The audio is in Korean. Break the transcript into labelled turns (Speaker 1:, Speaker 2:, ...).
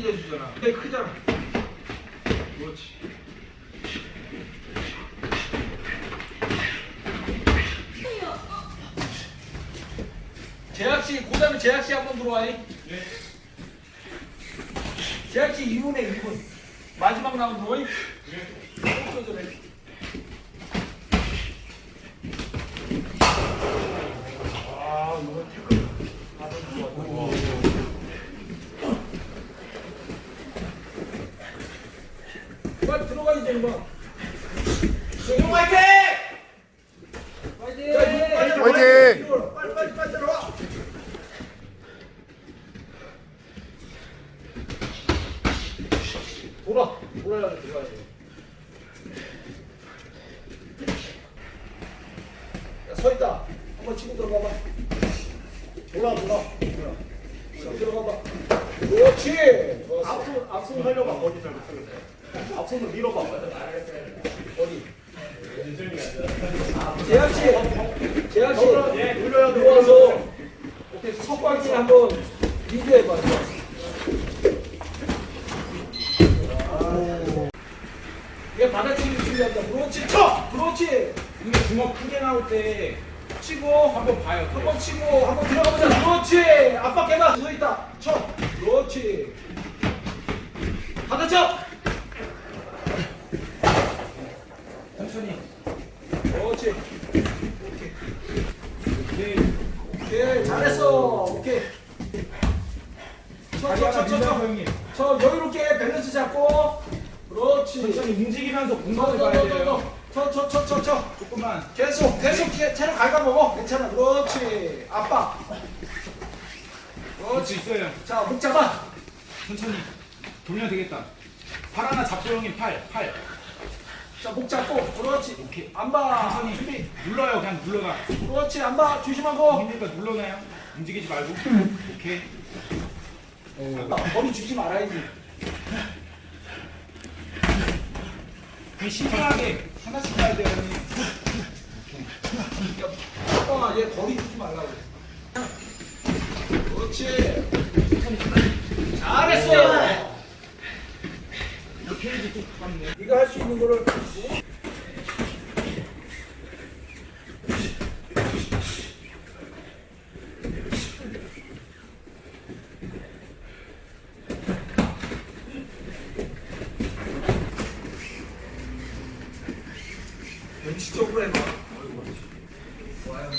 Speaker 1: 크잖아. 꽤 크잖아. 그렇지. 재학 씨, 고다음에 재학 씨 한번 들어와요. 네. 재학 씨 2분에 2분. 마지막 라운드 들어와요. 네. 아, 이거 태클. 빨리 들어가야지, 임마. 형 화이팅! 화이팅!
Speaker 2: 화이팅!
Speaker 1: 빨리 빨리 빨리 들어와. 돌아. 돌아야 들어가야 돼. 야, 서 있다. 한번 치고 들어가봐. 돌아, 돌아. 돌아. 자, 들어가봐. 그렇지.
Speaker 3: 앞손 앞손 하려고 머리 잘 못하겠어요. 앞 손을 밀어봐.
Speaker 1: 어디? 재학 씨, 재학 씨,
Speaker 3: 예, 돌려야 돼.
Speaker 1: 들어와서 오케이 석광이 한번 리드해봐. 이게 받아치기 준비한다. 그렇지, 쳐, 그렇지.
Speaker 4: 근데 주먹 크게 나올 때
Speaker 1: 치고
Speaker 4: 한번 봐요.
Speaker 1: 한번 치고 한번 들어가보자. 그렇지. 압박해봐. 서 있다. 쳐. 그렇지. 받아쳐.
Speaker 4: 천천히.
Speaker 1: 그렇지. 오케이.
Speaker 4: 오케이.
Speaker 1: 오케이. 잘했어. 오케이.
Speaker 4: 하나
Speaker 1: 쳐, 쳐,
Speaker 4: 밀면서
Speaker 1: 쳐.
Speaker 4: 형님.
Speaker 1: 저 여유롭게 밸런스 잡고. 그렇지.
Speaker 4: 천천히 움직이면서 공간을 봐야 돼요.
Speaker 1: 쳐쳐쳐쳐쳐
Speaker 4: 조금만.
Speaker 1: 계속 계속 체력 갉아먹어 괜찮아 그렇지 아빠
Speaker 4: 수 있어요.
Speaker 1: 자 목 잡아
Speaker 4: 천천히. 돌면 되겠다. 팔 하나 잡고 형님 팔. 팔.
Speaker 1: 자 목 잡고 그렇지
Speaker 4: 오케이.
Speaker 1: 안 봐
Speaker 4: 천천히.
Speaker 1: 준비
Speaker 4: 눌러요. 그냥 눌러가.
Speaker 1: 그렇지 안 봐 조심하고
Speaker 4: 힘들니까 눌러놔요. 움직이지 말고. 오케이.
Speaker 1: 안 봐 머리 주지 말아야지
Speaker 4: 그 신중하게 하나씩 가야 돼요 형님.
Speaker 1: 아빠가 얘 거리 주지 말라고 그렇지 잘했어
Speaker 4: 이렇게 해야지 또 가깝 네.
Speaker 1: 네가 할 수 있는 거를 원칙적으로 해봐. 좋아요.